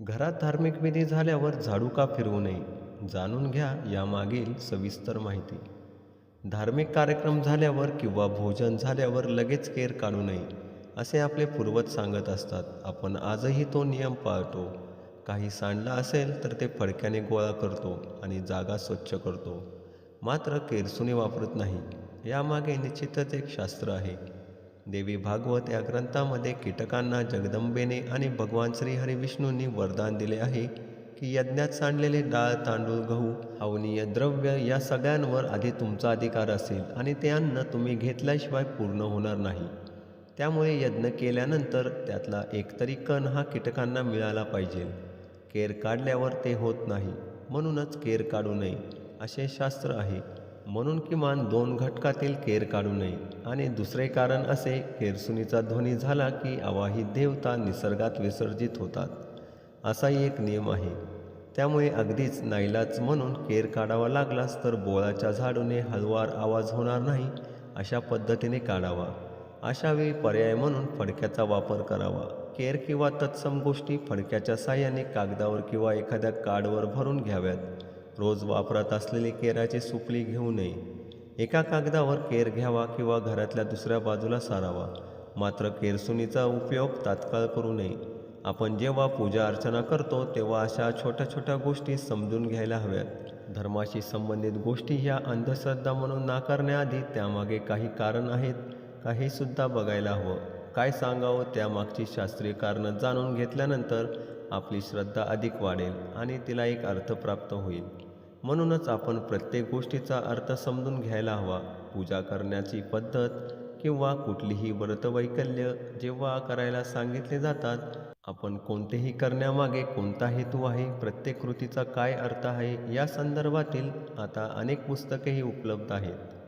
घरात धार्मिक विधी झाल्यावर झाडू का फिरवू नये जाणून घ्या यामागील सविस्तर माहिती. धार्मिक कार्यक्रम झाल्यावर किंवा भोजन झाल्यावर लगेच केर काढू नये असे आपले पूर्वज सांगत असतात. आपण आजही तो नियम पाळतो. काही सांडला असेल तर ते फडक्याने गोळा करतो आणि जागा स्वच्छ करतो. मात्र केरसुने वापरत नाही. यामागे निश्चितच एक शास्त्र आहे. देवी भागवत या ग्रंथामध्ये कीटकांना जगदंबेने आणि भगवान श्री हरिविष्णूंनी वरदान दिले आहे की यज्ञात सांडलेले डाळ तांदूळ गहू हवनीय द्रव्य या सगळ्यांवर आधी तुमचा अधिकार असेल आणि ते अन्न तुम्ही घेतल्याशिवाय पूर्ण होणार नाही. त्यामुळे यज्ञ केल्यानंतर त्यातला एकतरी कण हा कीटकांना मिळाला पाहिजे. केर काढल्यावर ते होत नाही म्हणूनच केर काढू नये असे शास्त्र आहे. म्हणून किमान दोन घटकातील केर काढू नये. आणि दुसरे कारण असे केरसुनीचा ध्वनी झाला की अवाहित देवता निसर्गात विसर्जित होतात. असाही एक नियम आहे. त्यामुळे अगदीच नाईलाज म्हणून केर काढावा लागलास तर बोळाच्या झाडूने हलवार आवाज होणार नाही अशा पद्धतीने काढावा. अशावेळी पर्याय म्हणून फडक्याचा वापर करावा. केर किंवा तत्सम गोष्टी फडक्याच्या साह्याने कागदावर किंवा एखाद्या कार्डवर भरून घ्याव्यात. रोज वापरात असलेली केराची सुपली घेऊ नये. एका कागदावर केर घ्यावा किंवा घरातल्या दुसऱ्या बाजूला सारावा. मात्र केरसुनीचा उपयोग तात्काळ करू नये. आपण जेव्हा पूजा अर्चना करतो तेव्हा अशा छोट्या छोट्या गोष्टी समजून घ्यायला हव्यात. धर्माशी संबंधित गोष्टी ह्या अंधश्रद्धा म्हणून नाकारण्याआधी त्यामागे काही कारण आहेत का बघायला हवं. काय सांगावं त्यामागची शास्त्रीय कारणं जाणून घेतल्यानंतर आपली श्रद्धा अधिक वाढेल आणि तिला एक अर्थ प्राप्त होईल. म्हणूनच आपण प्रत्येक गोष्टीचा अर्थ समजून घ्यायला हवा. पूजा करण्याची पद्धत किंवा कुठलीही व्रतवैकल्य जेव्हा करायला सांगितले जातात आपण कोणतेही करण्यामागे कोणता हेतू आहे प्रत्येक कृतीचा काय अर्थ आहे या संदर्भातील आता अनेक पुस्तकेही उपलब्ध आहेत.